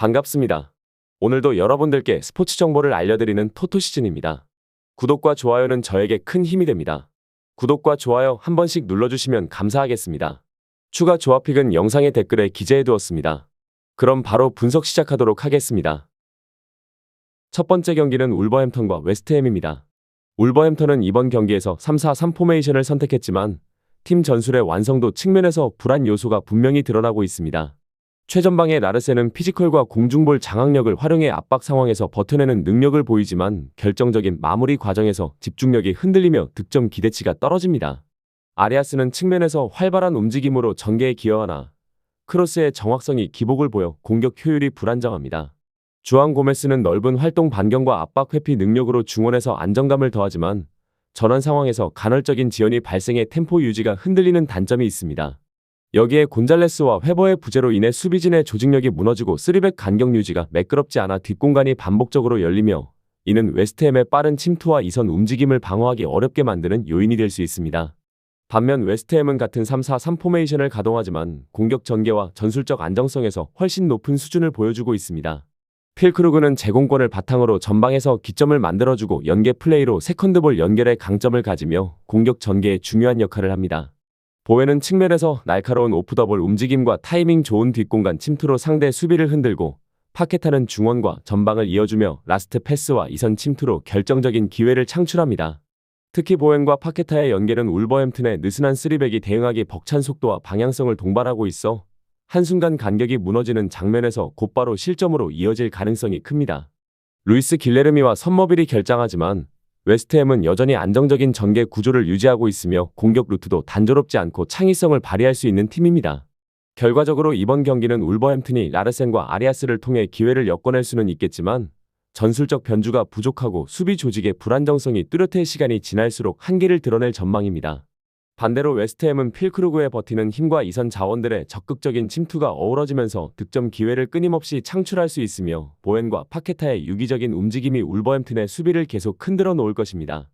반갑습니다. 오늘도 여러분들께 스포츠 정보를 알려드리는 토토 시즌입니다. 구독과 좋아요는 저에게 큰 힘이 됩니다. 구독과 좋아요 한 번씩 눌러주시면 감사하겠습니다. 추가 조합픽은 영상의 댓글에 기재해 두었습니다. 그럼 바로 분석 시작하도록 하겠습니다. 첫 번째 경기는 울버햄턴과 웨스트햄입니다. 울버햄턴은 이번 경기에서 3-4-3 포메이션을 선택했지만 팀 전술의 완성도 측면에서 불안 요소가 분명히 드러나고 있습니다. 최전방의 라르센은 피지컬과 공중볼 장악력을 활용해 압박 상황에서 버텨내는 능력을 보이지만 결정적인 마무리 과정에서 집중력이 흔들리며 득점 기대치가 떨어집니다. 아리아스는 측면에서 활발한 움직임으로 전개에 기여하나 크로스의 정확성이 기복을 보여 공격 효율이 불안정합니다. 주앙 고메스는 넓은 활동 반경과 압박 회피 능력으로 중원에서 안정감을 더하지만 전환 상황에서 간헐적인 지연이 발생해 템포 유지가 흔들리는 단점이 있습니다. 여기에 곤잘레스와 회버의 부재로 인해 수비진의 조직력이 무너지고 쓰리백 간격 유지가 매끄럽지 않아 뒷공간이 반복적으로 열리며 이는 웨스트햄의 빠른 침투와 이선 움직임을 방어하기 어렵게 만드는 요인이 될 수 있습니다. 반면 웨스트햄은 같은 3-4-3 포메이션을 가동하지만 공격 전개와 전술적 안정성에서 훨씬 높은 수준을 보여주고 있습니다. 필크루그는 제공권을 바탕으로 전방에서 기점을 만들어주고 연계 플레이로 세컨드볼 연결의 강점을 가지며 공격 전개에 중요한 역할을 합니다. 보웨는 측면에서 날카로운 오프더볼 움직임과 타이밍 좋은 뒷공간 침투로 상대 수비를 흔들고 파케타는 중원과 전방을 이어주며 라스트 패스와 이선 침투로 결정적인 기회를 창출합니다. 특히 보웬과 파케타의 연결은 울버햄튼의 느슨한 쓰리백이 대응하기 벅찬 속도와 방향성을 동반하고 있어 한순간 간격이 무너지는 장면에서 곧바로 실점으로 이어질 가능성이 큽니다. 루이스 길레르미와 선머빌이 결장하지만 웨스트햄은 여전히 안정적인 전개 구조를 유지하고 있으며 공격 루트도 단조롭지 않고 창의성을 발휘할 수 있는 팀입니다. 결과적으로 이번 경기는 울버햄튼이 라르센과 아리아스를 통해 기회를 엮어낼 수는 있겠지만 전술적 변주가 부족하고 수비 조직의 불안정성이 뚜렷해 시간이 지날수록 한계를 드러낼 전망입니다. 반대로 웨스트햄은 필크루그에 버티는 힘과 이선 자원들의 적극적인 침투가 어우러지면서 득점 기회를 끊임없이 창출할 수 있으며 보엔과 파케타의 유기적인 움직임이 울버햄튼의 수비를 계속 흔들어 놓을 것입니다.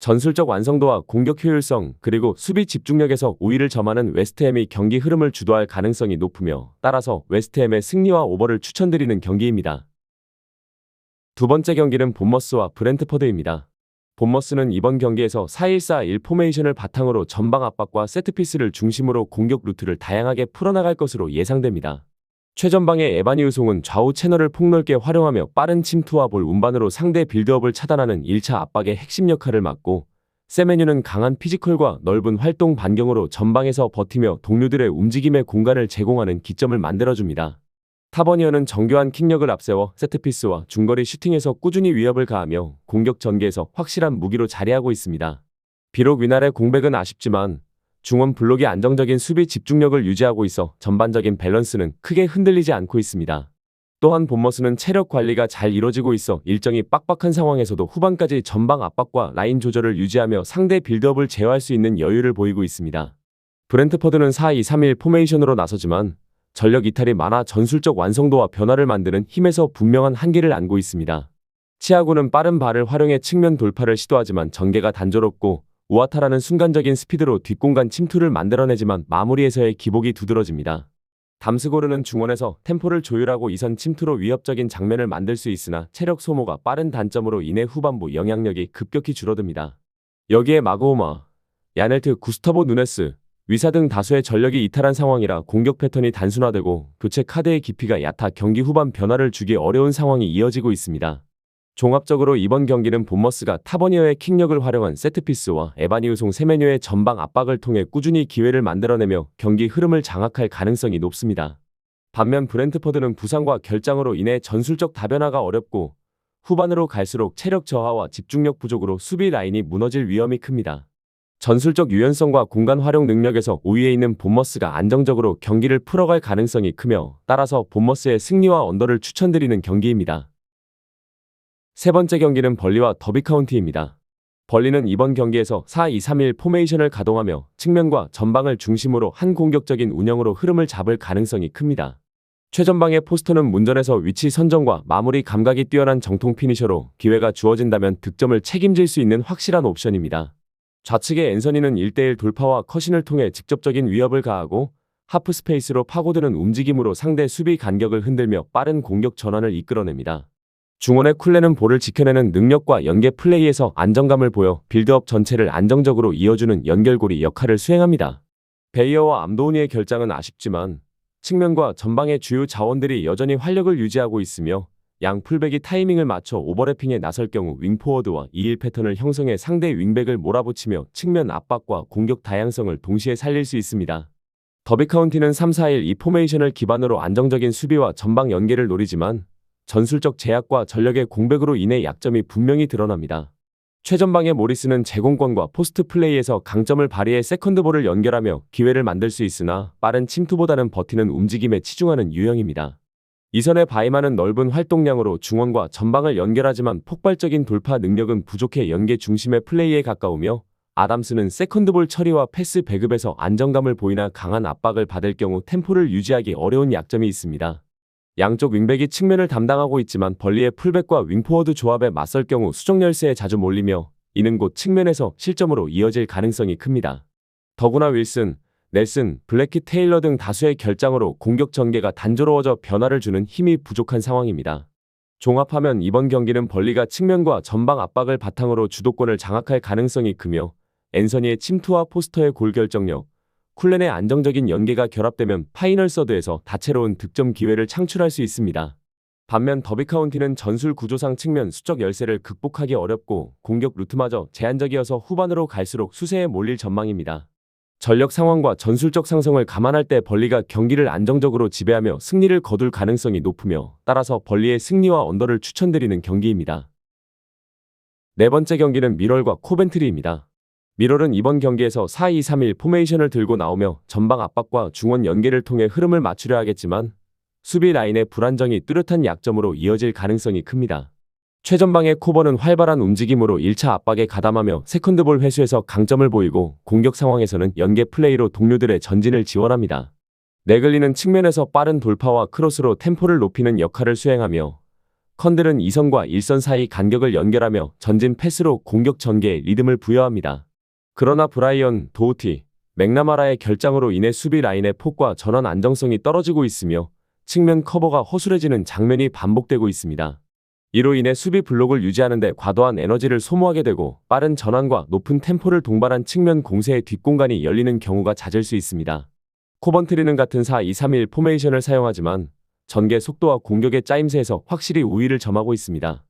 전술적 완성도와 공격 효율성 그리고 수비 집중력에서 우위를 점하는 웨스트햄이 경기 흐름을 주도할 가능성이 높으며 따라서 웨스트햄의 승리와 오버를 추천드리는 경기입니다. 두 번째 경기는 본머스와 브렌트퍼드입니다. 본머스는 이번 경기에서 4-1-4-1 포메이션을 바탕으로 전방 압박과 세트피스를 중심으로 공격 루트를 다양하게 풀어나갈 것으로 예상됩니다. 최전방의 에바니 우송은 좌우 채널을 폭넓게 활용하며 빠른 침투와 볼 운반으로 상대 빌드업을 차단하는 1차 압박의 핵심 역할을 맡고 세메뉴는 강한 피지컬과 넓은 활동 반경으로 전방에서 버티며 동료들의 움직임의 공간을 제공하는 기점을 만들어줍니다. 타버니어는 정교한 킥력을 앞세워 세트피스와 중거리 슈팅에서 꾸준히 위협을 가하며 공격 전개에서 확실한 무기로 자리하고 있습니다. 비록 위날의 공백은 아쉽지만 중원 블록이 안정적인 수비 집중력을 유지하고 있어 전반적인 밸런스는 크게 흔들리지 않고 있습니다. 또한 본머스는 체력 관리가 잘 이뤄지고 있어 일정이 빡빡한 상황에서도 후반까지 전방 압박과 라인 조절을 유지하며 상대 빌드업을 제어할 수 있는 여유를 보이고 있습니다. 브렌트퍼드는 4-2-3-1 포메이션으로 나서지만 전력 이탈이 많아 전술적 완성도와 변화를 만드는 힘에서 분명한 한계를 안고 있습니다. 치아고는 빠른 발을 활용해 측면 돌파를 시도하지만 전개가 단조롭고 우아타라는 순간적인 스피드로 뒷공간 침투를 만들어내지만 마무리에서의 기복이 두드러집니다. 담스고르는 중원에서 템포를 조율하고 이선 침투로 위협적인 장면을 만들 수 있으나 체력 소모가 빠른 단점으로 인해 후반부 영향력이 급격히 줄어듭니다. 여기에 마고오마, 야넬트 구스타보 누네스, 위사 등 다수의 전력이 이탈한 상황이라 공격 패턴이 단순화되고 교체 카드의 깊이가 얕아 경기 후반 변화를 주기 어려운 상황이 이어지고 있습니다. 종합적으로 이번 경기는 본머스가 타버니어의 킥력을 활용한 세트피스와 에바니우송 세메뉴의 전방 압박을 통해 꾸준히 기회를 만들어내며 경기 흐름을 장악할 가능성이 높습니다. 반면 브렌트퍼드는 부상과 결장으로 인해 전술적 다변화가 어렵고 후반으로 갈수록 체력 저하와 집중력 부족으로 수비 라인이 무너질 위험이 큽니다. 전술적 유연성과 공간 활용 능력에서 우위에 있는 본머스가 안정적으로 경기를 풀어갈 가능성이 크며 따라서 본머스의 승리와 언더를 추천드리는 경기입니다. 세 번째 경기는 벌리와 더비 카운티입니다. 벌리는 이번 경기에서 4-2-3-1 포메이션을 가동하며 측면과 전방을 중심으로 한 공격적인 운영으로 흐름을 잡을 가능성이 큽니다. 최전방의 포스터는 문전에서 위치 선정과 마무리 감각이 뛰어난 정통 피니셔로 기회가 주어진다면 득점을 책임질 수 있는 확실한 옵션입니다. 좌측의 앤서니는 1대1 돌파와 컷신을 통해 직접적인 위협을 가하고 하프 스페이스로 파고드는 움직임으로 상대 수비 간격을 흔들며 빠른 공격 전환을 이끌어냅니다. 중원의 쿨레는 볼을 지켜내는 능력과 연계 플레이에서 안정감을 보여 빌드업 전체를 안정적으로 이어주는 연결고리 역할을 수행합니다. 베이어와 암도우니의 결장은 아쉽지만 측면과 전방의 주요 자원들이 여전히 활력을 유지하고 있으며 양 풀백이 타이밍을 맞춰 오버래핑에 나설 경우 윙포워드와 2일 패턴을 형성해 상대 윙백을 몰아붙이며 측면 압박과 공격 다양성을 동시에 살릴 수 있습니다. 더비 카운티는 3-4-1이 포메이션을 기반으로 안정적인 수비와 전방 연계를 노리지만 전술적 제약과 전력의 공백으로 인해 약점이 분명히 드러납니다. 최전방의 모리스는 제공권과 포스트 플레이에서 강점을 발휘해 세컨드볼을 연결하며 기회를 만들 수 있으나 빠른 침투보다는 버티는 움직임에 치중하는 유형입니다. 이선의 바이마는 넓은 활동량으로 중원과 전방을 연결하지만 폭발적인 돌파 능력은 부족해 연계 중심의 플레이에 가까우며 아담스는 세컨드볼 처리와 패스 배급에서 안정감을 보이나 강한 압박을 받을 경우 템포를 유지하기 어려운 약점이 있습니다. 양쪽 윙백이 측면을 담당하고 있지만 벌리의 풀백과 윙포워드 조합에 맞설 경우 수정 열세에 자주 몰리며 이는 곧 측면에서 실점으로 이어질 가능성이 큽니다. 더구나 윌슨, 넬슨, 블랙키 테일러 등 다수의 결장으로 공격 전개가 단조로워져 변화를 주는 힘이 부족한 상황입니다. 종합하면 이번 경기는 벌리가 측면과 전방 압박을 바탕으로 주도권을 장악할 가능성이 크며 앤서니의 침투와 포스터의 골 결정력, 쿨렌의 안정적인 연계가 결합되면 파이널 서드에서 다채로운 득점 기회를 창출할 수 있습니다. 반면 더비 카운티는 전술 구조상 측면 수적 열세를 극복하기 어렵고 공격 루트마저 제한적이어서 후반으로 갈수록 수세에 몰릴 전망입니다. 전력 상황과 전술적 상성을 감안할 때 벌리가 경기를 안정적으로 지배하며 승리를 거둘 가능성이 높으며 따라서 벌리의 승리와 언더를 추천드리는 경기입니다. 네 번째 경기는 미럴과 코벤트리입니다. 미럴은 이번 경기에서 4-2-3-1 포메이션을 들고 나오며 전방 압박과 중원 연계를 통해 흐름을 맞추려 하겠지만 수비 라인의 불안정이 뚜렷한 약점으로 이어질 가능성이 큽니다. 최전방의 코버는 활발한 움직임으로 1차 압박에 가담하며 세컨드볼 회수에서 강점을 보이고 공격 상황에서는 연계 플레이로 동료들의 전진을 지원합니다. 네글리는 측면에서 빠른 돌파와 크로스로 템포를 높이는 역할을 수행하며 컨들은 2선과 1선 사이 간격을 연결하며 전진 패스로 공격 전개에 리듬을 부여합니다. 그러나 브라이언, 도우티, 맥나마라의 결장으로 인해 수비 라인의 폭과 전원 안정성이 떨어지고 있으며 측면 커버가 허술해지는 장면이 반복되고 있습니다. 이로 인해 수비 블록을 유지하는 데 과도한 에너지를 소모하게 되고 빠른 전환과 높은 템포를 동반한 측면 공세의 뒷공간이 열리는 경우가 잦을 수 있습니다. 코번트리는 같은 4-2-3-1 포메이션을 사용하지만 전개 속도와 공격의 짜임새에서 확실히 우위를 점하고 있습니다.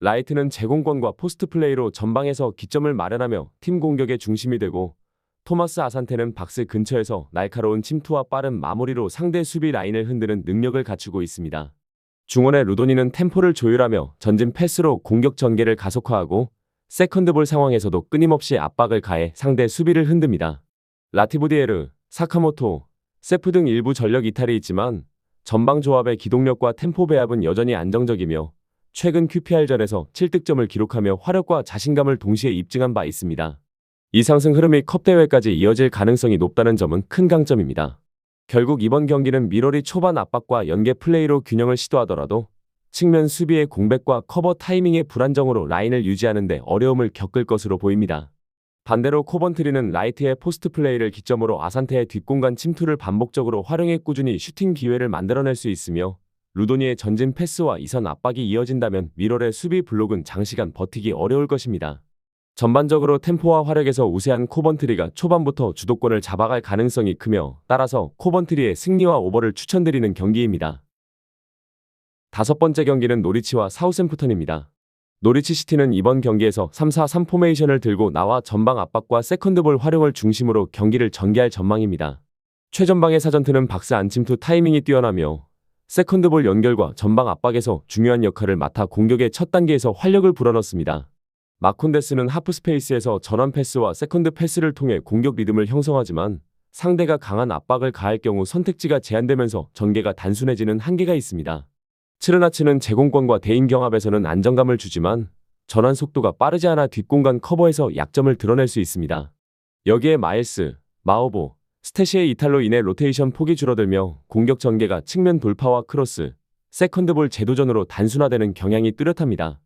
라이트는 제공권과 포스트 플레이로 전방에서 기점을 마련하며 팀 공격의 중심이 되고 토마스 아산테는 박스 근처에서 날카로운 침투와 빠른 마무리로 상대 수비 라인을 흔드는 능력을 갖추고 있습니다. 중원의 루도니는 템포를 조율하며 전진 패스로 공격 전개를 가속화하고 세컨드볼 상황에서도 끊임없이 압박을 가해 상대 수비를 흔듭니다. 라티브디에르, 사카모토, 세프 등 일부 전력 이탈이 있지만 전방 조합의 기동력과 템포 배합은 여전히 안정적이며 최근 QPR전에서 7득점을 기록하며 화력과 자신감을 동시에 입증한 바 있습니다. 이 상승 흐름이 컵대회까지 이어질 가능성이 높다는 점은 큰 강점입니다. 결국 이번 경기는 미러리 초반 압박과 연계 플레이로 균형을 시도하더라도 측면 수비의 공백과 커버 타이밍의 불안정으로 라인을 유지하는데 어려움을 겪을 것으로 보입니다. 반대로 코번트리는 라이트의 포스트 플레이를 기점으로 아산테의 뒷공간 침투를 반복적으로 활용해 꾸준히 슈팅 기회를 만들어낼 수 있으며 루도니의 전진 패스와 이선 압박이 이어진다면 미럴의 수비 블록은 장시간 버티기 어려울 것입니다. 전반적으로 템포와 화력에서 우세한 코번트리가 초반부터 주도권을 잡아갈 가능성이 크며 따라서 코번트리의 승리와 오버를 추천드리는 경기입니다. 다섯 번째 경기는 노리치와 사우샘프턴입니다. 노리치 시티는 이번 경기에서 3-4-3 포메이션을 들고 나와 전방 압박과 세컨드볼 활용을 중심으로 경기를 전개할 전망입니다. 최전방의 사전트는 박스 안침투 타이밍이 뛰어나며 세컨드볼 연결과 전방 압박에서 중요한 역할을 맡아 공격의 첫 단계에서 활력을 불어넣습니다. 마콘데스는 하프 스페이스에서 전환 패스와 세컨드 패스를 통해 공격 리듬을 형성하지만 상대가 강한 압박을 가할 경우 선택지가 제한되면서 전개가 단순해지는 한계가 있습니다. 츠르나츠는 제공권과 대인 경합에서는 안정감을 주지만 전환 속도가 빠르지 않아 뒷공간 커버에서 약점을 드러낼 수 있습니다. 여기에 마일스, 마오보, 스테시의 이탈로 인해 로테이션 폭이 줄어들며 공격 전개가 측면 돌파와 크로스, 세컨드볼 제도전으로 단순화되는 경향이 뚜렷합니다.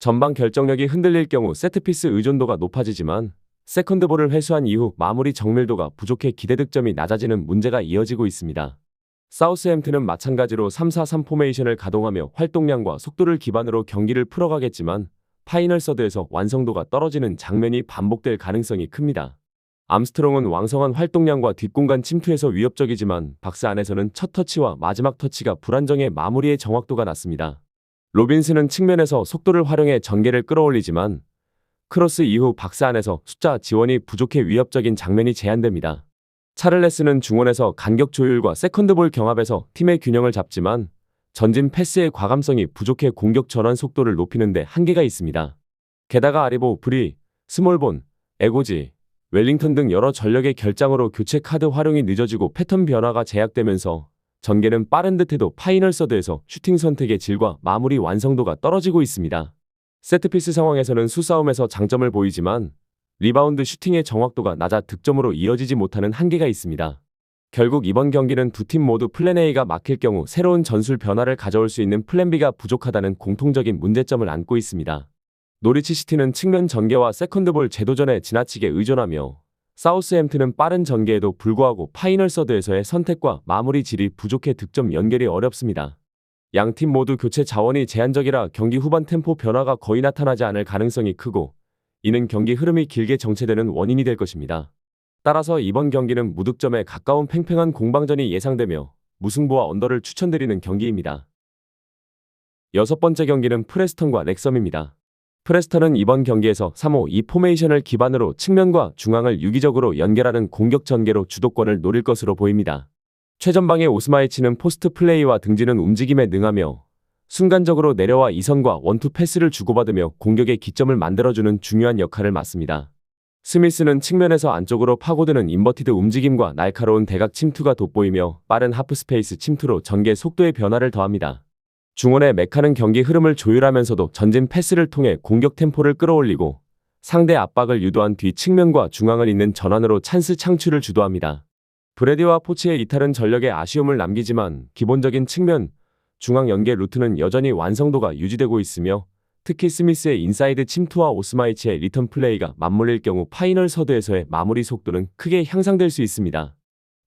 전방 결정력이 흔들릴 경우 세트피스 의존도가 높아지지만 세컨드볼을 회수한 이후 마무리 정밀도가 부족해 기대 득점이 낮아지는 문제가 이어지고 있습니다. 사우스햄튼은 마찬가지로 3-4-3 포메이션을 가동하며 활동량과 속도를 기반으로 경기를 풀어가겠지만 파이널 서드에서 완성도가 떨어지는 장면이 반복될 가능성이 큽니다. 암스트롱은 왕성한 활동량과 뒷공간 침투에서 위협적이지만 박스 안에서는 첫 터치와 마지막 터치가 불안정해 마무리의 정확도가 낮습니다. 로빈스는 측면에서 속도를 활용해 전개를 끌어올리지만 크로스 이후 박스 안에서 숫자 지원이 부족해 위협적인 장면이 제한됩니다. 차를레스는 중원에서 간격 조율과 세컨드볼 경합에서 팀의 균형을 잡지만 전진 패스의 과감성이 부족해 공격 전환 속도를 높이는 데 한계가 있습니다. 게다가 아리보, 브리, 스몰본, 에고지, 웰링턴 등 여러 전력의 결장으로 교체 카드 활용이 늦어지고 패턴 변화가 제약되면서 전개는 빠른 듯해도 파이널 서드에서 슈팅 선택의 질과 마무리 완성도가 떨어지고 있습니다. 세트피스 상황에서는 수싸움에서 장점을 보이지만 리바운드 슈팅의 정확도가 낮아 득점으로 이어지지 못하는 한계가 있습니다. 결국 이번 경기는 두 팀 모두 플랜 A가 막힐 경우 새로운 전술 변화를 가져올 수 있는 플랜 B가 부족하다는 공통적인 문제점을 안고 있습니다. 노리치 시티는 측면 전개와 세컨드볼 제도전에 지나치게 의존하며 사우스햄튼은 빠른 전개에도 불구하고 파이널 서드에서의 선택과 마무리 질이 부족해 득점 연결이 어렵습니다. 양 팀 모두 교체 자원이 제한적이라 경기 후반 템포 변화가 거의 나타나지 않을 가능성이 크고 이는 경기 흐름이 길게 정체되는 원인이 될 것입니다. 따라서 이번 경기는 무득점에 가까운 팽팽한 공방전이 예상되며 무승부와 언더를 추천드리는 경기입니다. 여섯 번째 경기는 프레스턴과 렉섬입니다. 프레스턴은 이번 경기에서 3-5-2 포메이션을 기반으로 측면과 중앙을 유기적으로 연결하는 공격 전개로 주도권을 노릴 것으로 보입니다. 최전방의 오스마이치는 포스트 플레이와 등지는 움직임에 능하며 순간적으로 내려와 이선과 원투 패스를 주고받으며 공격의 기점을 만들어주는 중요한 역할을 맡습니다. 스미스는 측면에서 안쪽으로 파고드는 인버티드 움직임과 날카로운 대각 침투가 돋보이며 빠른 하프 스페이스 침투로 전개 속도의 변화를 더합니다. 중원의 메카는 경기 흐름을 조율하면서도 전진 패스를 통해 공격 템포를 끌어올리고 상대 압박을 유도한 뒤 측면과 중앙을 잇는 전환으로 찬스 창출을 주도합니다. 브레디와 포치의 이탈은 전력에 아쉬움을 남기지만 기본적인 측면, 중앙 연계 루트는 여전히 완성도가 유지되고 있으며 특히 스미스의 인사이드 침투와 오스마이치의 리턴 플레이가 맞물릴 경우 파이널 서드에서의 마무리 속도는 크게 향상될 수 있습니다.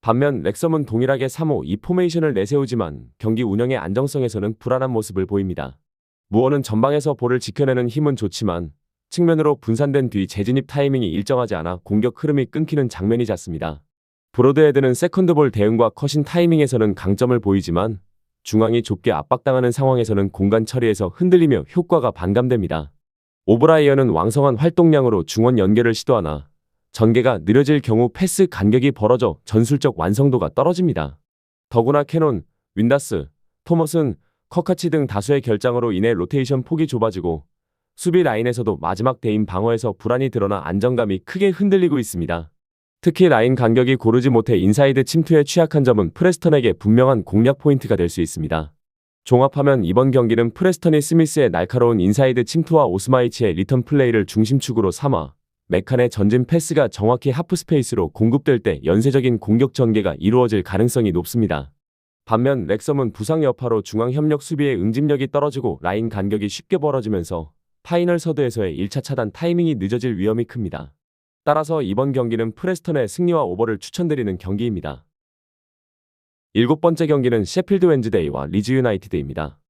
반면 렉섬은 동일하게 3-5-2 포메이션을 내세우지만 경기 운영의 안정성에서는 불안한 모습을 보입니다. 무어는 전방에서 볼을 지켜내는 힘은 좋지만 측면으로 분산된 뒤 재진입 타이밍이 일정하지 않아 공격 흐름이 끊기는 장면이 잦습니다. 브로드헤드는 세컨드볼 대응과 컷인 타이밍에서는 강점을 보이지만 중앙이 좁게 압박당하는 상황에서는 공간 처리에서 흔들리며 효과가 반감됩니다. 오브라이언은 왕성한 활동량으로 중원 연결을 시도하나 전개가 느려질 경우 패스 간격이 벌어져 전술적 완성도가 떨어집니다. 더구나 캐논, 윈다스, 토머슨, 커카치 등 다수의 결장으로 인해 로테이션 폭이 좁아지고 수비 라인에서도 마지막 대인 방어에서 불안이 드러나 안정감이 크게 흔들리고 있습니다. 특히 라인 간격이 고르지 못해 인사이드 침투에 취약한 점은 프레스턴에게 분명한 공략 포인트가 될 수 있습니다. 종합하면 이번 경기는 프레스턴이 스미스의 날카로운 인사이드 침투와 오스마이치의 리턴 플레이를 중심축으로 삼아 메칸의 전진 패스가 정확히 하프 스페이스로 공급될 때 연쇄적인 공격 전개가 이루어질 가능성이 높습니다. 반면 렉섬은 부상 여파로 중앙 협력 수비의 응집력이 떨어지고 라인 간격이 쉽게 벌어지면서 파이널 서드에서의 1차 차단 타이밍이 늦어질 위험이 큽니다. 따라서 이번 경기는 프레스턴의 승리와 오버를 추천드리는 경기입니다. 일곱 번째 경기는 셰필드 웬즈데이와 리즈 유나이티드입니다.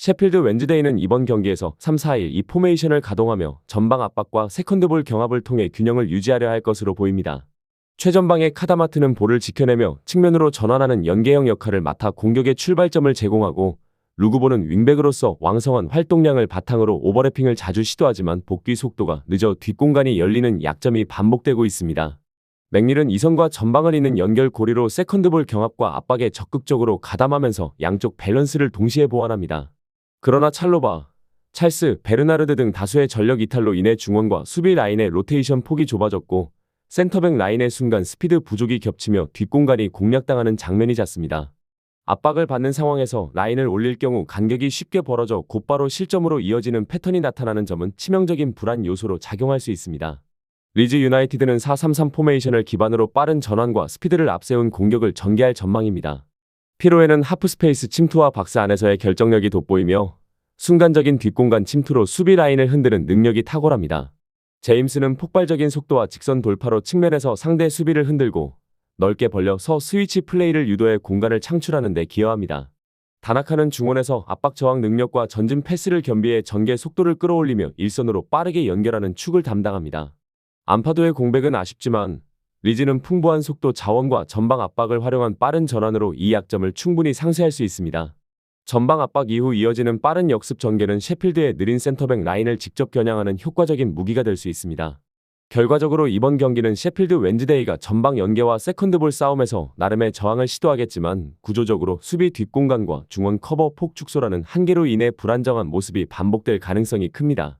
셰필드 웬즈데이는 이번 경기에서 3-4-1-2 포메이션을 가동하며 전방 압박과 세컨드볼 경합을 통해 균형을 유지하려 할 것으로 보입니다. 최전방의 카다마트는 볼을 지켜내며 측면으로 전환하는 연계형 역할을 맡아 공격의 출발점을 제공하고 루그보는 윙백으로서 왕성한 활동량을 바탕으로 오버래핑을 자주 시도하지만 복귀 속도가 늦어 뒷공간이 열리는 약점이 반복되고 있습니다. 맥닐은 이선과 전방을 잇는 연결 고리로 세컨드볼 경합과 압박에 적극적으로 가담하면서 양쪽 밸런스를 동시에 보완합니다. 그러나 찰로바, 찰스, 베르나르드 등 다수의 전력 이탈로 인해 중원과 수비 라인의 로테이션 폭이 좁아졌고 센터백 라인의 순간 스피드 부족이 겹치며 뒷공간이 공략당하는 장면이 잦습니다. 압박을 받는 상황에서 라인을 올릴 경우 간격이 쉽게 벌어져 곧바로 실점으로 이어지는 패턴이 나타나는 점은 치명적인 불안 요소로 작용할 수 있습니다. 리즈 유나이티드는 4-3-3 포메이션을 기반으로 빠른 전환과 스피드를 앞세운 공격을 전개할 전망입니다. 피로에는 하프 스페이스 침투와 박스 안에서의 결정력이 돋보이며 순간적인 뒷공간 침투로 수비 라인을 흔드는 능력이 탁월합니다. 제임스는 폭발적인 속도와 직선 돌파로 측면에서 상대 수비를 흔들고 넓게 벌려서 스위치 플레이를 유도해 공간을 창출하는 데 기여합니다. 다나카는 중원에서 압박 저항 능력과 전진 패스를 겸비해 전개 속도를 끌어올리며 일선으로 빠르게 연결하는 축을 담당합니다. 안파도의 공백은 아쉽지만 리즈는 풍부한 속도 자원과 전방 압박을 활용한 빠른 전환으로 이 약점을 충분히 상쇄할 수 있습니다. 전방 압박 이후 이어지는 빠른 역습 전개는 셰필드의 느린 센터백 라인을 직접 겨냥하는 효과적인 무기가 될 수 있습니다. 결과적으로 이번 경기는 셰필드 웬즈데이가 전방 연계와 세컨드볼 싸움에서 나름의 저항을 시도하겠지만 구조적으로 수비 뒷공간과 중원 커버 폭 축소라는 한계로 인해 불안정한 모습이 반복될 가능성이 큽니다.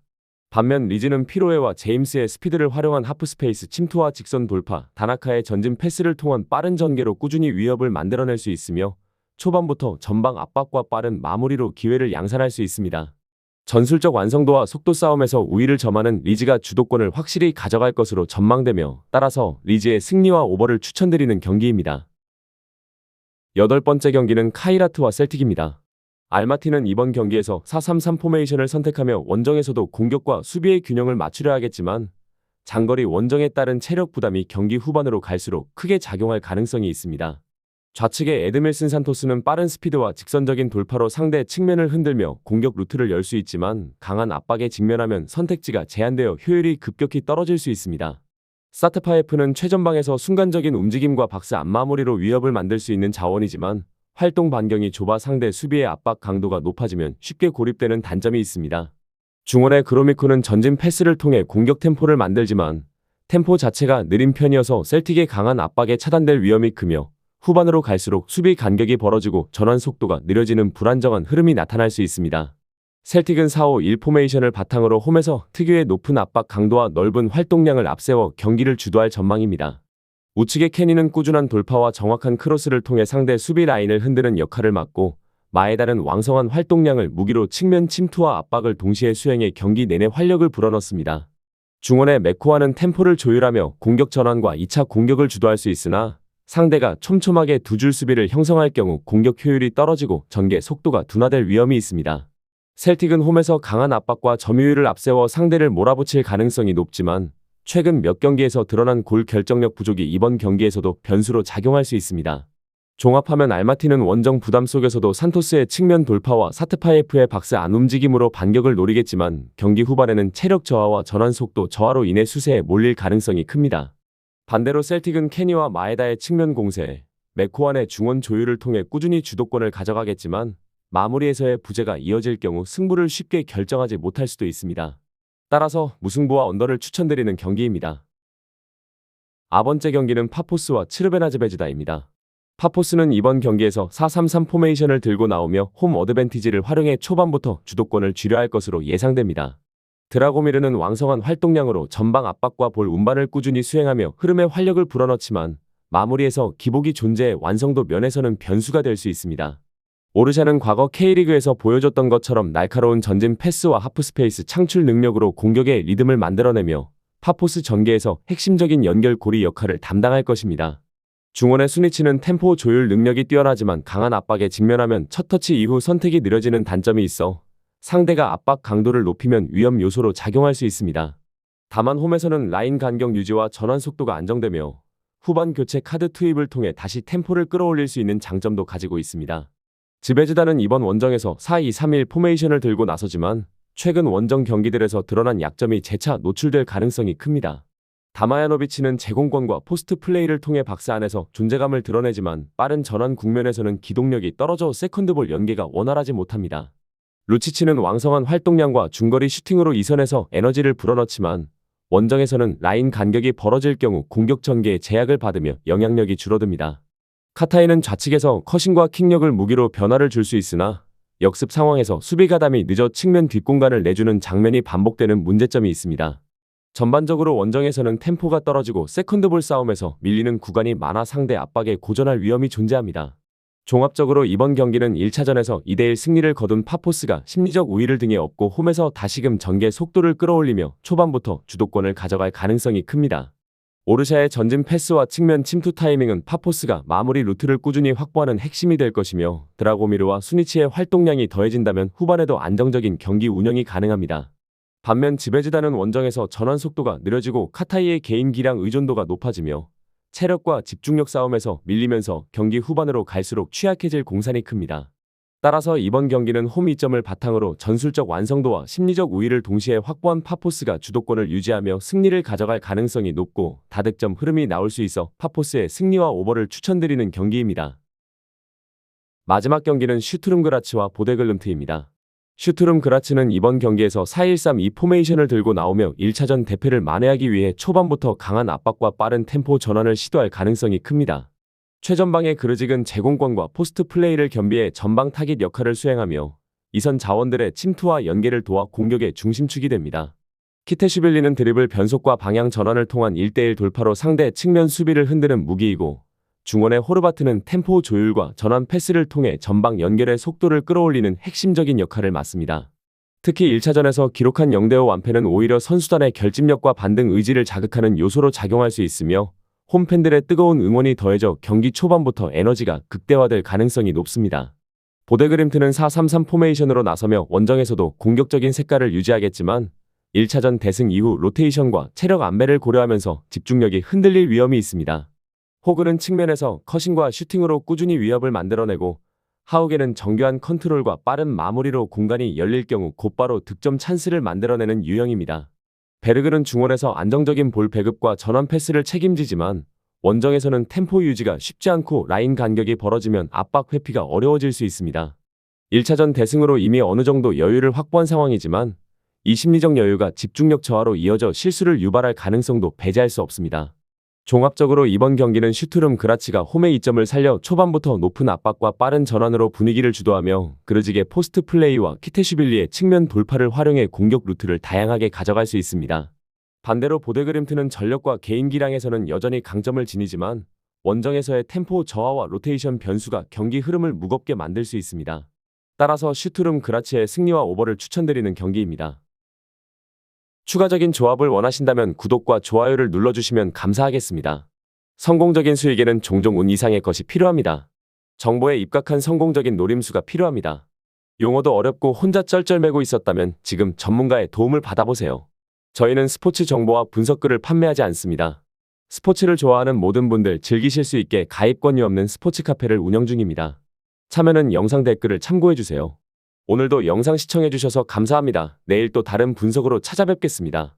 반면 리즈는 피로에와 제임스의 스피드를 활용한 하프스페이스 침투와 직선 돌파, 다나카의 전진 패스를 통한 빠른 전개로 꾸준히 위협을 만들어낼 수 있으며 초반부터 전방 압박과 빠른 마무리로 기회를 양산할 수 있습니다. 전술적 완성도와 속도 싸움에서 우위를 점하는 리즈가 주도권을 확실히 가져갈 것으로 전망되며 따라서 리즈의 승리와 오버를 추천드리는 경기입니다. 여덟 번째 경기는 카이라트와 셀틱입니다. 알마티는 이번 경기에서 4-3-3 포메이션을 선택하며 원정에서도 공격과 수비의 균형을 맞추려 하겠지만 장거리 원정에 따른 체력 부담이 경기 후반으로 갈수록 크게 작용할 가능성이 있습니다. 좌측의 에드밀슨 산토스는 빠른 스피드와 직선적인 돌파로 상대 측면을 흔들며 공격 루트를 열 수 있지만 강한 압박에 직면하면 선택지가 제한되어 효율이 급격히 떨어질 수 있습니다. 사트파에프는 최전방에서 순간적인 움직임과 박스 앞마무리로 위협을 만들 수 있는 자원이지만 활동 반경이 좁아 상대 수비의 압박 강도가 높아지면 쉽게 고립되는 단점이 있습니다. 중원의 그로미코는 전진 패스를 통해 공격 템포를 만들지만 템포 자체가 느린 편이어서 셀틱의 강한 압박에 차단될 위험이 크며 후반으로 갈수록 수비 간격이 벌어지고 전환 속도가 느려지는 불안정한 흐름이 나타날 수 있습니다. 셀틱은 4-5-1 포메이션을 바탕으로 홈에서 특유의 높은 압박 강도와 넓은 활동량을 앞세워 경기를 주도할 전망입니다. 우측의 케니는 꾸준한 돌파와 정확한 크로스를 통해 상대 수비 라인을 흔드는 역할을 맡고 마에달은 왕성한 활동량을 무기로 측면 침투와 압박을 동시에 수행해 경기 내내 활력을 불어넣습니다. 중원의 메코아는 템포를 조율하며 공격 전환과 2차 공격을 주도할 수 있으나 상대가 촘촘하게 두 줄 수비를 형성할 경우 공격 효율이 떨어지고 전개 속도가 둔화될 위험이 있습니다. 셀틱은 홈에서 강한 압박과 점유율을 앞세워 상대를 몰아붙일 가능성이 높지만 최근 몇 경기에서 드러난 골 결정력 부족이 이번 경기에서도 변수로 작용할 수 있습니다. 종합하면 알마티는 원정 부담 속에서도 산토스의 측면 돌파와 사트파이프의 박스 안 움직임으로 반격을 노리겠지만 경기 후반에는 체력 저하와 전환 속도 저하로 인해 수세에 몰릴 가능성이 큽니다. 반대로 셀틱은 케니와 마에다의 측면 공세, 메코안의 중원 조율을 통해 꾸준히 주도권을 가져가겠지만 마무리에서의 부재가 이어질 경우 승부를 쉽게 결정하지 못할 수도 있습니다. 따라서 무승부와 언더를 추천드리는 경기입니다. 아번째 경기는 파포스와 츠르베나즈베즈다입니다. 파포스는 이번 경기에서 4-3-3 포메이션을 들고 나오며 홈 어드밴티지를 활용해 초반부터 주도권을 쥐려 할 것으로 예상됩니다. 드라고미르는 왕성한 활동량으로 전방 압박과 볼 운반을 꾸준히 수행하며 흐름에 활력을 불어넣지만 마무리에서 기복이 존재해 완성도 면에서는 변수가 될 수 있습니다. 오르샤는 과거 K리그에서 보여줬던 것처럼 날카로운 전진 패스와 하프스페이스 창출 능력으로 공격의 리듬을 만들어내며 파포스 전개에서 핵심적인 연결고리 역할을 담당할 것입니다. 중원의 수니치는 템포 조율 능력이 뛰어나지만 강한 압박에 직면하면 첫 터치 이후 선택이 느려지는 단점이 있어 상대가 압박 강도를 높이면 위험 요소로 작용할 수 있습니다. 다만 홈에서는 라인 간격 유지와 전환 속도가 안정되며 후반 교체 카드 투입을 통해 다시 템포를 끌어올릴 수 있는 장점도 가지고 있습니다. 지베즈다는 이번 원정에서 4-2-3-1 포메이션을 들고 나서지만 최근 원정 경기들에서 드러난 약점이 재차 노출될 가능성이 큽니다. 다마야노비치는 제공권과 포스트 플레이를 통해 박스 안에서 존재감을 드러내지만 빠른 전환 국면에서는 기동력이 떨어져 세컨드볼 연계가 원활하지 못합니다. 루치치는 왕성한 활동량과 중거리 슈팅으로 이선에서 에너지를 불어넣지만 원정에서는 라인 간격이 벌어질 경우 공격 전개에 제약을 받으며 영향력이 줄어듭니다. 카타이는 좌측에서 커싱과 킥력을 무기로 변화를 줄 수 있으나 역습 상황에서 수비 가담이 늦어 측면 뒷공간을 내주는 장면이 반복되는 문제점이 있습니다. 전반적으로 원정에서는 템포가 떨어지고 세컨드볼 싸움에서 밀리는 구간이 많아 상대 압박에 고전할 위험이 존재합니다. 종합적으로 이번 경기는 1차전에서 2대1 승리를 거둔 파포스가 심리적 우위를 등에 업고 홈에서 다시금 전개 속도를 끌어올리며 초반부터 주도권을 가져갈 가능성이 큽니다. 오르샤의 전진 패스와 측면 침투 타이밍은 파포스가 마무리 루트를 꾸준히 확보하는 핵심이 될 것이며 드라고미르와 수니치의 활동량이 더해진다면 후반에도 안정적인 경기 운영이 가능합니다. 반면 지베즈단은 원정에서 전환 속도가 느려지고 카타이의 개인 기량 의존도가 높아지며 체력과 집중력 싸움에서 밀리면서 경기 후반으로 갈수록 취약해질 공산이 큽니다. 따라서 이번 경기는 홈 이점을 바탕으로 전술적 완성도와 심리적 우위를 동시에 확보한 파포스가 주도권을 유지하며 승리를 가져갈 가능성이 높고 다득점 흐름이 나올 수 있어 파포스의 승리와 오버를 추천드리는 경기입니다. 마지막 경기는 슈트룸 그라츠와 보데글름트입니다. 슈트룸 그라츠는 이번 경기에서 4-1-3-2 포메이션을 들고 나오며 1차전 대패를 만회하기 위해 초반부터 강한 압박과 빠른 템포 전환을 시도할 가능성이 큽니다. 최전방의 그르직은 제공권과 포스트 플레이를 겸비해 전방 타깃 역할을 수행하며 이선 자원들의 침투와 연계를 도와 공격의 중심축이 됩니다. 키테슈빌리는 드리블 변속과 방향 전환을 통한 1대1 돌파로 상대 측면 수비를 흔드는 무기이고 중원의 호르바트는 템포 조율과 전환 패스를 통해 전방 연결의 속도를 끌어올리는 핵심적인 역할을 맡습니다. 특히 1차전에서 기록한 0대5 완패는 오히려 선수단의 결집력과 반등 의지를 자극하는 요소로 작용할 수 있으며 홈팬들의 뜨거운 응원이 더해져 경기 초반부터 에너지가 극대화될 가능성이 높습니다. 보데그림트는 4-3-3 포메이션으로 나서며 원정에서도 공격적인 색깔을 유지하겠지만 1차전 대승 이후 로테이션과 체력 안배를 고려하면서 집중력이 흔들릴 위험이 있습니다. 호그는 측면에서 커싱과 슈팅으로 꾸준히 위협을 만들어내고 하욱에는 정교한 컨트롤과 빠른 마무리로 공간이 열릴 경우 곧바로 득점 찬스를 만들어내는 유형입니다. 베르글은 중원에서 안정적인 볼 배급과 전환 패스를 책임지지만 원정에서는 템포 유지가 쉽지 않고 라인 간격이 벌어지면 압박 회피가 어려워질 수 있습니다. 1차전 대승으로 이미 어느 정도 여유를 확보한 상황이지만 이 심리적 여유가 집중력 저하로 이어져 실수를 유발할 가능성도 배제할 수 없습니다. 종합적으로 이번 경기는 슈트룸 그라치가 홈의 이점을 살려 초반부터 높은 압박과 빠른 전환으로 분위기를 주도하며 그르직의 포스트 플레이와 키테슈빌리의 측면 돌파를 활용해 공격 루트를 다양하게 가져갈 수 있습니다. 반대로 보데그림트는 전력과 개인 기량에서는 여전히 강점을 지니지만 원정에서의 템포 저하와 로테이션 변수가 경기 흐름을 무겁게 만들 수 있습니다. 따라서 슈트룸 그라치의 승리와 오버를 추천드리는 경기입니다. 추가적인 조합을 원하신다면 구독과 좋아요를 눌러주시면 감사하겠습니다. 성공적인 수익에는 종종 운 이상의 것이 필요합니다. 정보에 입각한 성공적인 노림수가 필요합니다. 용어도 어렵고 혼자 쩔쩔매고 있었다면 지금 전문가의 도움을 받아보세요. 저희는 스포츠 정보와 분석글을 판매하지 않습니다. 스포츠를 좋아하는 모든 분들 즐기실 수 있게 가입권이 없는 스포츠 카페를 운영 중입니다. 참여는 영상 댓글을 참고해주세요. 오늘도 영상 시청해주셔서 감사합니다. 내일 또 다른 분석으로 찾아뵙겠습니다.